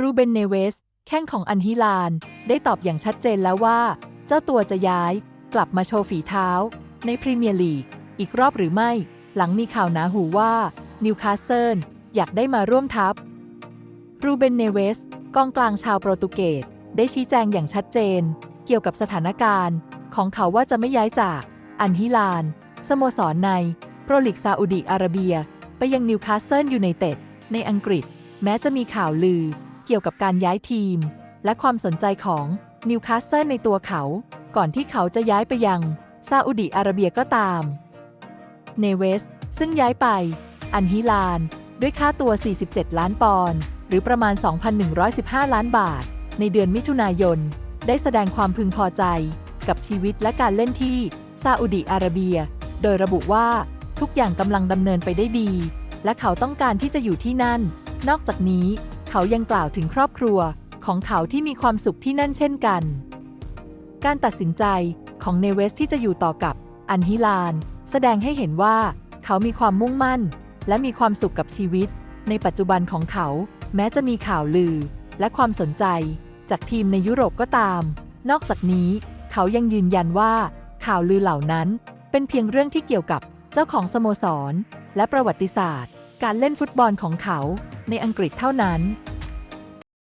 รูเบนเนเวส แข้งของอันฮิลาน ได้ตอบอย่างชัดเจนแล้วว่า เจ้าตัวจะย้าย กลับมาโชว์ฝีเท้า ในพรีเมียร์ลีก อีกรอบหรือไม่ หลังมีข่าวหนาหูว่านิวคาสเซิลอยากได้มาร่วมทัพ รูเบนเนเวส กองกลางชาวโปรตุเกสได้ชี้แจงอย่างชัดเจน เกี่ยวกับสถานการณ์ ของเขาว่าจะไม่ย้ายจาก อันฮิลาน สโมสรใน โปรลีกซาอุดิอาระเบีย ไปยังนิวคาสเซิลยูไนเต็ดในอังกฤษ แม้จะมีข่าวลือ เกี่ยวกับการย้ายทีม และความสนใจของนิวคาสเซิลในตัวเขา ก่อนที่เขาจะย้ายไปยังซาอุดิอาระเบียก็ตาม เนเวส ซึ่งย้ายไป อันฮิลาน ด้วยค่าตัว 47 ล้านปอนด์หรือประมาณ 2,115 ล้านบาท ในเดือนมิถุนายน ได้แสดงความพึงพอใจ กับชีวิตและการเล่นที่ซาอุดิอาระเบีย โดยระบุว่าทุกอย่างกำลังดำเนินไปได้ดี และเขาต้องการที่จะอยู่ที่นั่น นอกจากนี้ เขายังกล่าวถึงครอบครัวของเขาที่มีความสุขที่นั่นเช่นกัน การตัดสินใจของเนเวสที่จะอยู่ต่อกับอันฮิลาน แสดงให้เห็นว่าเขามีความมุ่งมั่น และมีความสุขกับชีวิต ในปัจจุบันของเขา แม้จะมีข่าวลือ และความสนใจ จากทีมในยุโรปก็ตาม นอกจากนี้ เขายังยืนยันว่า ข่าวลือเหล่านั้น เป็นเพียงเรื่องที่เกี่ยวกับเจ้าของสโมสร และประวัติศาสตร์ การเล่นฟุตบอลของเขา ในอังกฤษเท่านั้น